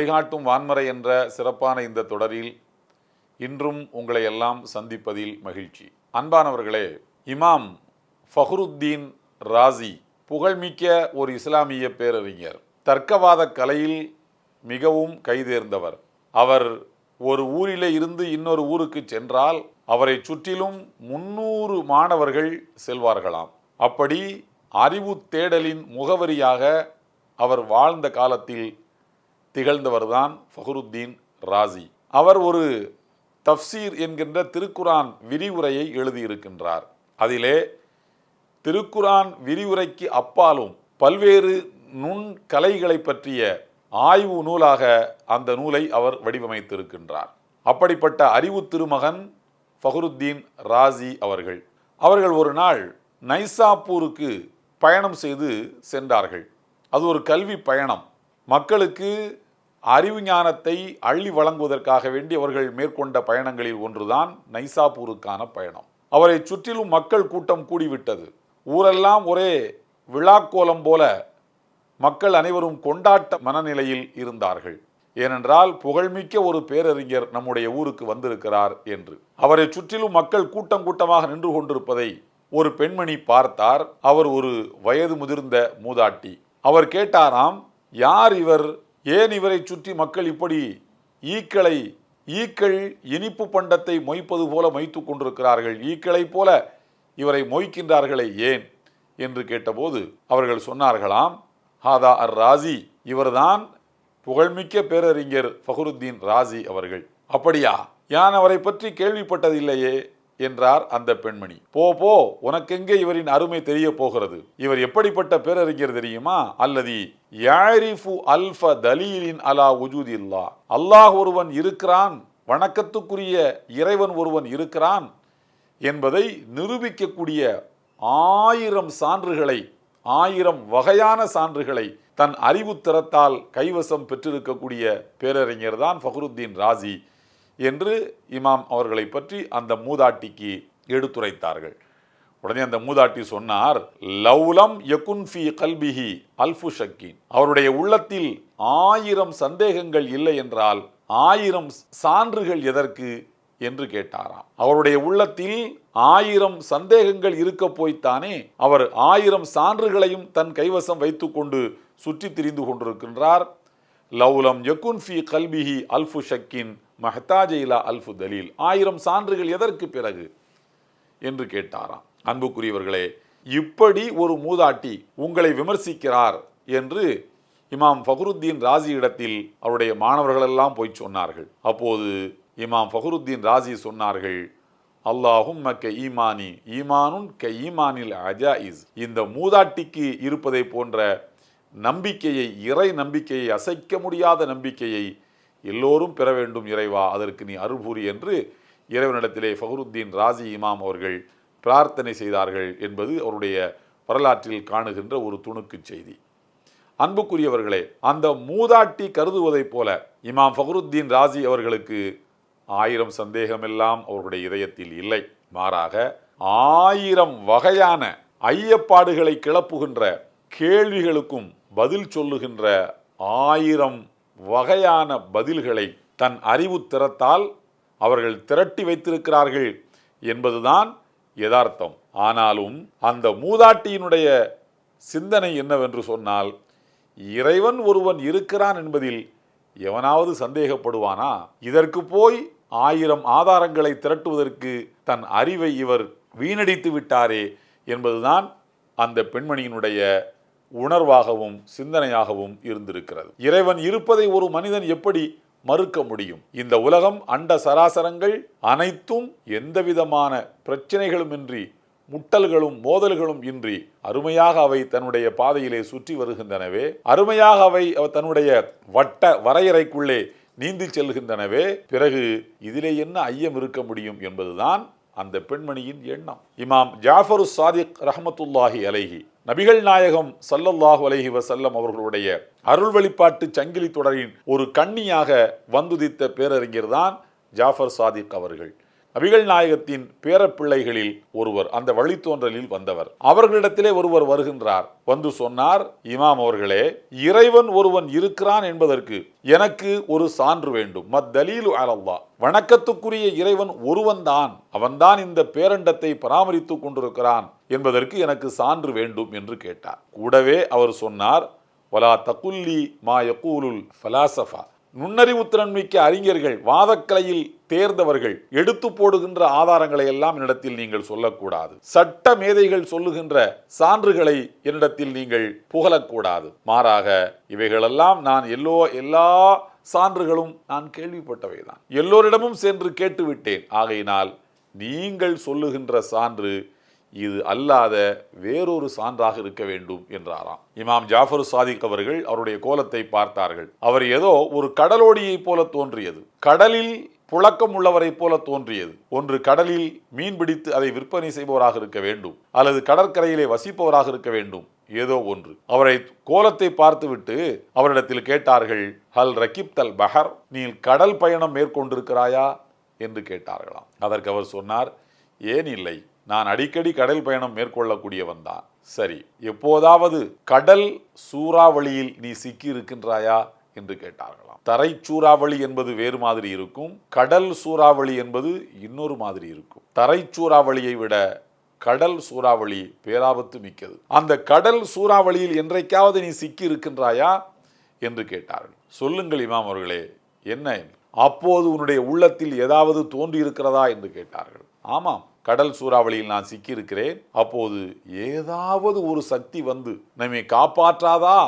வழிகாட்டும் வான்மறை என்ற சிறப்பான இந்த தொடரில் இன்றும் உங்களை எல்லாம் சந்திப்பதில் மகிழ்ச்சி. அன்பானவர்களே இமாம் ஃபஹ்ருத்தீன் ராசி புகழ்மிக்க ஒரு இஸ்லாமிய பேரறிஞர். தர்க்கவாத கலையில் மிகவும் கைதேர்ந்தவர். அவர் ஒரு ஊரிலே இருந்து இன்னொரு ஊருக்கு சென்றால் அவரை சுற்றிலும் முன்னூறு மாணவர்கள் செல்வார்களாம். அப்படி அறிவு தேடலின் முகவரியாக அவர் வாழ்ந்த காலத்தில் திகழ்ந்தவர் தான் ஃபஹருத்தீன் ராசி அவர் ஒரு தஃப்சீர் என்கின்ற திருக்குரான் விரிவுரையை எழுதியிருக்கின்றார். அதிலே திருக்குரான் விரிவுரைக்கு அப்பாலும் பல்வேறு நுண் கலைகளை பற்றிய ஆய்வு நூலாக அந்த நூலை அவர் வடிவமைத்திருக்கின்றார். அப்படிப்பட்ட அறிவு திருமகன் ஃபஹருத்தீன் ராசி அவர்கள். அவர்கள் ஒரு நாள் நைசாப்பூருக்கு பயணம் செய்து சென்றார்கள். அது ஒரு கல்வி பயணம். மக்களுக்கு அறிவு ஞானத்தை அள்ளி வழங்குவதற்காக வேண்டி அவர்கள் மேற்கொண்ட பயணங்களில் ஒன்றுதான் நைசாப்பூருக்கான பயணம். அவரை சுற்றிலும் மக்கள் கூட்டம் கூடிவிட்டது. ஊரெல்லாம் ஒரே விழாக்கோலம் போல மக்கள் அனைவரும் கொண்டாட்ட மனநிலையில் இருந்தார்கள். ஏனென்றால் புகழ்மிக்க ஒரு பேரறிஞர் நம்முடைய ஊருக்கு வந்திருக்கிறார் என்று. அவரை சுற்றிலும் மக்கள் கூட்டம் கூட்டமாக நின்று கொண்டிருப்பதை ஒரு பெண்மணி பார்த்தார். அவர் ஒரு வயது முதிர்ந்த மூதாட்டி. அவர் கேட்டாராம் யார் இவர்? ஏன் இவரை சுற்றி மக்கள் இப்படி ஈக்களை ஈக்கள் இனிப்பு பண்டத்தை மொய்ப்பது போல மொய்த்து கொண்டிருக்கிறார்கள்? ஈக்களைப் போல இவரை மொய்க்கின்றார்களே ஏன்? என்று கேட்டபோது அவர்கள் சொன்னார்களாம் ஹாதா அர் ராசி இவர்தான் புகழ்மிக்க பேரறிஞர் ஃபஹ்ருத்தீன் ராசி அவர்கள். அப்படியா? யான் அவரை பற்றி கேள்விப்பட்டதில்லையே? என்றார் அந்த பெண்மணி. போ போ உனக்கெங்கே இவரின் அருமை தெரிய போகிறது? இவர் எப்படிப்பட்ட பேரறிஞர் தெரியுமா? அல்லது யாரிஃபு அல்ஃப தலீலின் அலா உஜூதில்லா. அல்லாஹ் ஒருவன் இருக்கிறான் வணக்கத்துக்குரிய இறைவன் ஒருவன் இருக்கிறான் என்பதை நிரூபிக்கக்கூடிய ஆயிரம் சான்றுகளை ஆயிரம் வகையான சான்றுகளை தன் அறிவுத்திறத்தால் கைவசம் பெற்றிருக்கக்கூடிய பேரறிஞர் தான் ஃபஹருத்தீன் ராசி என்று இமாம் அவர்களை பற்றி அந்த மூதாட்டிக்கு எடுத்துரைத்தார்கள். உடனே அந்த மூதாட்டி சொன்னார் லவ்லம் யகுன் ஃபி கல்பிஹி அல்ஃபு ஷக்கீன். அவருடைய உள்ளத்தில் ஆயிரம் சந்தேகங்கள் இல்லை என்றால் ஆயிரம் சான்றுகள் எதற்கு என்று கேட்டாராம். அவருடைய உள்ளத்தில் ஆயிரம் சந்தேகங்கள் இருக்க போய்த்தானே அவர் ஆயிரம் சான்றுகளையும் தன் கைவசம் வைத்துக்கொண்டு சுற்றி திரிந்து கொண்டிருக்கின்றார். லவ்லம் யகுன் ஃபி கல்பிஹி அல்ஃபு ஷக்கின் மஹ்தாஜிலா அல்ஃபு தலீல். ஆயிரம் சான்றுகள் எதற்கு பிறகு? என்று கேட்டாராம். அன்புக்குரியவர்களே இப்படி ஒரு மூதாட்டி உங்களை விமர்சிக்கிறார் என்று இமாம் ஃபஹ்ருத்தீன் ராசி இடத்தில் அவருடைய மாணவர்களெல்லாம் போய் சொன்னார்கள். அப்போது இமாம் ஃபஹ்ருத்தீன் ராசி சொன்னார்கள் அல்லாஹும் மக்க ஈமானி ஈமானுன் க ஈமானில் அஜாயிஸ். இந்த மூதாட்டிக்கு இருப்பதை போன்ற நம்பிக்கையை இறை நம்பிக்கையை அசைக்க முடியாத நம்பிக்கையை எல்லோரும் பெற வேண்டும் இறைவா அதற்கு நீ அருள்பூரி என்று இறைவனிடத்திலே ஃபஹருத்தீன் ராஜி இமாம் அவர்கள் பிரார்த்தனை செய்தார்கள் என்பது அவருடைய வரலாற்றில் காணுகின்ற ஒரு துணுக்கு செய்தி. அன்புக்குரியவர்களே அந்த மூதாட்டி கருதுவதைப் போல இமாம் ஃபஹ்ருத்தீன் ராஜி அவர்களுக்கு ஆயிரம் சந்தேகமெல்லாம் அவருடைய இதயத்தில் இல்லை. மாறாக ஆயிரம் வகையான ஐயப்பாடுகளை கிளப்புகின்ற கேள்விகளுக்கும் பதில் சொல்லுகின்ற ஆயிரம் வகையான பதில்களை தன் அறிவு திறத்தால் அவர்கள் திரட்டி வைத்திருக்கிறார்கள் என்பதுதான் யதார்த்தம். ஆனாலும் அந்த மூதாட்டியினுடைய சிந்தனை என்னவென்று சொன்னால் இறைவன் ஒருவன் இருக்கிறான் என்பதில் எவனாவது சந்தேகப்படுவானா? இதற்கு போய் ஆயிரம் ஆதாரங்களை திரட்டுவதற்கு தன் அறிவை இவர் வீணடித்து விட்டாரே என்பதுதான் அந்த பெண்மணியினுடைய உணர்வாகவும் சிந்தனையாகவும் இருந்திருக்கிறது. இறைவன் இருப்பதை ஒரு மனிதன் எப்படி மறுக்க முடியும்? இந்த உலகம் அண்ட சராசரங்கள் அனைத்தும் எந்தவிதமான பிரச்சனைகளுமின்றி முட்டல்களும் மோதல்களும் இன்றி அருமையாக அவை தன்னுடைய பாதையிலே சுற்றி வருகின்றனவே அருமையாக அவை அவ- தன்னுடைய வட்ட வரையறைக்குள்ளே நீந்தி செல்கின்றனவே பிறகு இதிலே என்ன ஐயம் இருக்க முடியும் என்பதுதான் அந்த பெண்மணியின் எண்ணம். இமாம் ஜாஃபரு சாதிக் ரஹமத்துல்லாஹி அலைஹி நபிகள் நாயகம் சல்லல்லாஹு அலஹி வசல்லம் அவர்களுடைய அருள் வெளிப்பாட்டு சங்கிலி தொடரின் ஒரு கண்ணியாக வந்துதித்த பேரறிஞர் தான் ஜாஃபர் சாதிக் அவர்கள். நபிகள் நாயகத்தின் பேரப்பிள்ளைகளில் ஒருவர் அந்த வழித்தோன்றலில் வந்தவர். அவர்களிடத்திலே ஒருவர் வருகின்றார். வந்து சொன்னார் இமாம் அவர்களே இறைவன் ஒருவன் இருக்கிறான் என்பதற்கு எனக்கு ஒரு சான்று வேண்டும். மத்தலீலு அலல்லா வணக்கத்துக்குரிய இறைவன் ஒருவன்தான். அவன்தான் இந்த பேரண்டத்தை பராமரித்துக் கொண்டிருக்கிறான் என்பதற்கு எனக்கு சான்று வேண்டும் என்று கேட்டார். கூடவே அவர் சொன்னார் வலா தகுல்லி மா யகூலுல் ஃபலாசஃபா. நுண்ணறிவுத்திறன் மிக்க அறிஞர்கள் வாதக்கலையில் தேர்ந்தவர்கள் எடுத்து போடுகின்ற ஆதாரங்களை எல்லாம் என்னிடத்தில் நீங்கள் சொல்லக்கூடாது. சட்ட மேதைகள் சொல்லுகின்ற சான்றுகளை என்னிடத்தில் நீங்கள் புகழக்கூடாது மாறாக இவைகளெல்லாம் நான் எல்லோ எல்லா சான்றுகளும் நான் கேள்விப்பட்டவைதான். எல்லோரிடமும் சென்று கேட்டுவிட்டேன். ஆகையினால் நீங்கள் சொல்லுகின்ற சான்று இது அல்லாத வேறொரு சான்றாக இருக்க வேண்டும் என்றாராம். இமாம் ஜாஃபர் சாதிக் அவர்கள் அவருடைய கோலத்தை பார்த்தார்கள். அவர் ஏதோ ஒரு கடலோடியைப் போல தோன்றியது. கடலில் புழக்கம் உள்ளவரைப் போல தோன்றியது. ஒன்று கடலில் மீன் பிடித்து அதை விற்பனை செய்பவராக இருக்க வேண்டும். அல்லது கடற்கரையிலே வசிப்பவராக இருக்க வேண்டும். ஏதோ ஒன்று. அவரை கோலத்தை பார்த்துவிட்டு அவரிடத்தில் கேட்டார்கள் ஹல் ரகிப் தல் பஹர்? நீ கடல் பயணம் மேற்கொண்டிருக்கிறாயா? என்று கேட்டார்களாம். அதற்கு அவர் சொன்னார் ஏன் இல்லை. நான் அடிக்கடி கடல் பயணம் மேற்கொள்ளக்கூடியவன் தான். சரி எப்போதாவது கடல் சூறாவளியில் நீ சிக்கி இருக்கின்றாயா என்று கேட்டார்களாம். தரை சூறாவளி என்பது வேறு மாதிரி இருக்கும் கடல் சூறாவளி என்பது இன்னொரு மாதிரி இருக்கும். தரை சூறாவளியை விட கடல் சூறாவளி பேராபத்து மிக்கது. அந்த கடல் சூறாவளியில் என்றைக்காவது நீ சிக்கி இருக்கின்றாயா என்று கேட்டார்கள். சொல்லுங்கள் இமாம் அவர்களே என்ன அப்போது உன்னுடைய உள்ளத்தில் ஏதாவது தோன்றியிருக்கிறதா? என்று கேட்டார்கள். ஆமாம் கடல் சூறாவளியில் நான் சிக்கியிருக்கிறேன். அப்போது ஏதாவது ஒரு சக்தி வந்து நம்மை காப்பாற்றாதா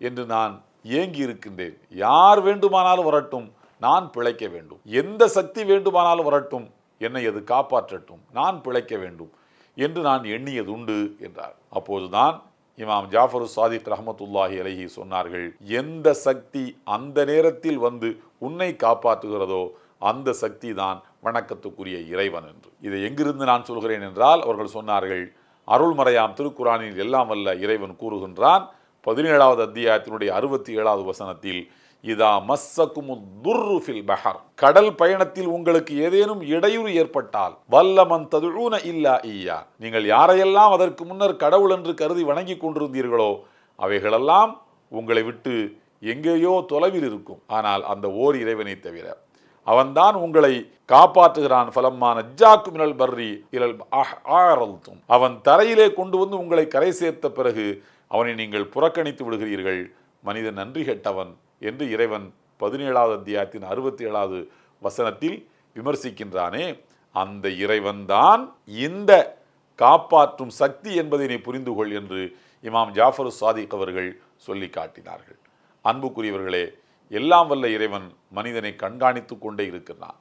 என்று நான் ஏங்கி இருக்கின்றேன் யார் வேண்டுமானாலும் வரட்டும் நான் பிழைக்க வேண்டும். எந்த சக்தி வேண்டுமானாலும் வரட்டும் என்னை அது காப்பாற்றட்டும் நான் பிழைக்க வேண்டும் என்று நான் எண்ணியதுண்டு என்றார். அப்போதுதான் இமாம் ஜாஃபரு சாதிக் ரஹமத்துல்லாஹி அலஹி சொன்னார்கள் எந்த சக்தி அந்த நேரத்தில் வந்து உன்னை காப்பாற்றுகிறதோ அந்த சக்தி தான் வணக்கத்துக்குரிய இறைவன் என்று. இதை எங்கிருந்து நான் சொல்கிறேன் என்றால் அவர்கள் சொன்னார்கள் அருள்மறையாம் திருக்குறானில் எல்லாம் வல்ல இறைவன் கூறுகின்றான். பதினேழாவது அத்தியாயத்தினுடைய அறுபத்தி ஏழாவது வசனத்தில் இதா மஸ்ஸக்கும் துர்ருஃபில் பஹர். கடல் பயணத்தில் உங்களுக்கு ஏதேனும் இடையூறு ஏற்பட்டால் வல்லமன் ததுழூன இல்லா ஈயா. நீங்கள் யாரையெல்லாம் அதற்கு முன்னர் கடவுள் என்று கருதி வணங்கி கொண்டிருந்தீர்களோ அவைகளெல்லாம் உங்களை விட்டு எங்கேயோ தொலைவில் இருக்கும். ஆனால் அந்த ஓர் இறைவனை தவிர அவன்தான் உங்களை காப்பாற்றுகிறான். ஃபலம்மான ஜாக்கு மினல் பர்ரி இலல் ஆரல்தும் அவன் தரையிலே கொண்டு வந்து உங்களை கரை சேர்த்த பிறகு அவனை நீங்கள் புறக்கணித்து விடுகிறீர்கள். மனிதன் நன்றி கெட்டவன் என்று இறைவன் பதினேழாவது அத்தியாயத்தின் அறுபத்தி ஏழாவது வசனத்தில் விமர்சிக்கின்றானே அந்த இறைவன்தான் இந்த காப்பாற்றும் சக்தி என்பதை நீ புரிந்து கொள் என்று இமாம் ஜாஃபர் சாதிக் அவர்கள் சொல்லி காட்டினார்கள் அன்புக்குரியவர்களே எல்லாம் வல்ல இறைவன் மனிதனை கண்காணித்து கொண்டே இருக்கிறான்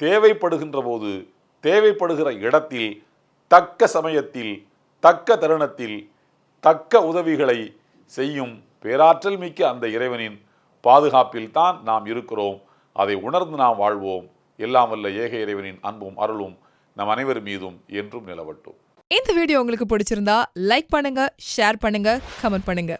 தேவைப்படுகின்ற போது தேவைப்படுகிற இடத்தில் தக்க சமயத்தில் தக்க தருணத்தில் தக்க உதவிகளை செய்யும் பேராற்றல் மிக்க அந்த இறைவனின் பாதுகாப்பில் தான் நாம் இருக்கிறோம். அதை உணர்ந்து நாம் வாழ்வோம். எல்லாம் வல்ல ஏக இறைவனின் அன்பும் அருளும் நம் அனைவர் மீதும் என்றும் நிலவட்டும். இந்த வீடியோ உங்களுக்கு பிடிச்சிருந்தா லைக் பண்ணுங்க ஷேர் பண்ணுங்க கமெண்ட் பண்ணுங்க.